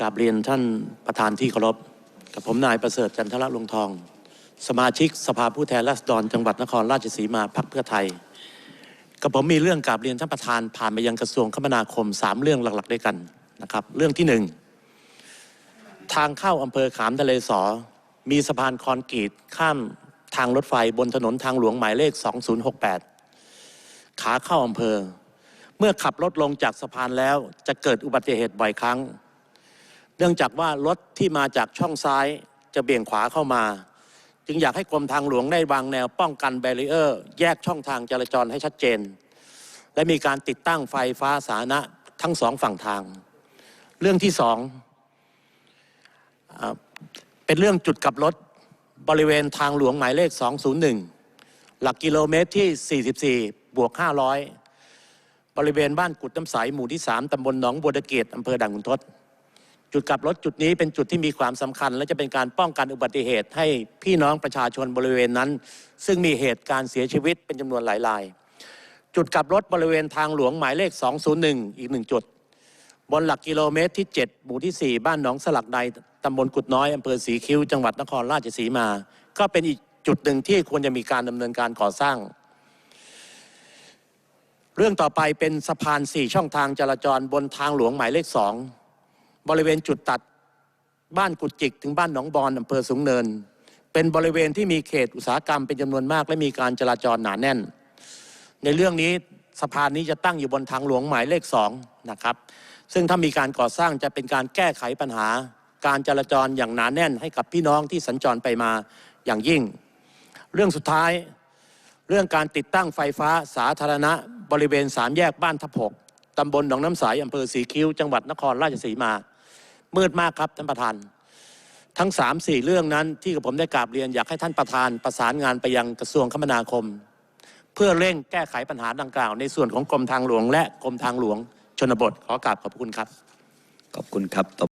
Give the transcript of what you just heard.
กราบเรียนท่านประธานที่เคารพกับผมนายประเสริฐจันทรลงทอง สมาชิกสภาผู้แทนราษฎรจังหวัดนครราชสีมาพักเพื่อไทย กับผมมีเรื่องกราบเรียนท่านประธานผ่านไปยังกระทรวงคมนาคมสามเรื่องหลักๆด้วยกันนะครับ เรื่องที่หนึ่งทางเข้าอำเภอขามทะเลสอ มีสะพานคอนกรีตข้ามทางรถไฟบนถนนทางหลวงหมายเลข 2068 ขาเข้าอำเภอ เมื่อขับรถลงจากสะพานแล้วจะเกิดอุบัติเหตุบ่อยครั้ง เนื่องจากว่ารถที่มาจากช่องซ้ายจะเบี่ยงขวาเข้ามา จึงอยากให้กรมทางหลวงได้วางแนวป้องกันแบรีเออร์ แยกช่องทางจราจรให้ชัดเจน และมีการติดตั้งไฟฟ้าสาธารณะทั้งสองฝั่งทาง เรื่องที่สองเป็นเรื่องจุดกลับรถบริเวณทางหลวงหมายเลข 201 หลักกิโลเมตรที่ 44 บวก 500 บริเวณบ้านกุดน้ำใสหมู่ที่ 3 ตำบลหนองบัวตะเกียดอำเภอด่านขุนทด จุดกลับรถจุดนี้เป็นจุดที่มีความสำคัญ และจะเป็นการป้องกันอุบัติเหตุให้พี่น้องประชาชนบริเวณนั้น ซึ่งมีเหตุการณ์เสียชีวิตเป็นจำนวนหลายราย จุดกลับรถบริเวณทางหลวงหมายเลข 201 อีกหนึ่งจุด บนหลักกิโลเมตรที่ 7 หมู่ที่ 4 บ้านหนองสลักใดตำบลกุดน้อยอำเภอสีคิ้วจังหวัดนครราชสีมา ก็เป็นอีกจุดหนึ่งที่ควรจะมีการดำเนินการก่อสร้างเรื่องต่อไปเป็นสะพาน4ช่องทางจราจรบนทางหลวงหมายเลข2 บริเวณจุดตัดบ้านกุดจิก ถึงบ้านหนองบอนอำเภอสูงเนิน เป็นบริเวณที่มีเขตอุตสาหกรรมเป็นจำนวนมาก และมีการจราจรหนาแน่น ในเรื่องนี้สะพานนี้จะตั้งอยู่บนทางหลวงหมายเลขสองนะครับซึ่งถ้ามีการก่อสร้างจะเป็นการแก้ไขปัญหา การจราจรอย่างหนาแน่นให้กับพี่น้องที่สัญจรไปมาอย่างยิ่ง เรื่องสุดท้าย เรื่องการติดตั้งไฟฟ้าสาธารณะ บริเวณสามแยกบ้านทับหกตำบลหนองน้ำใสอำเภอสีคิ้ว จังหวัดนครราชสีมา มืดมากครับท่านประธาน ทั้งสามสี่เรื่องนั้นที่กับผมได้กราบเรียนอยากให้ท่านประธานประสานงานไปยังกระทรวงคมนาคม เพื่อเร่งแก้ไขปัญหาดังกล่าว ในส่วนของกรมทางหลวง และกรมทางหลวงชนบทขอกราบขอบคุณครับ ขอบคุณครับ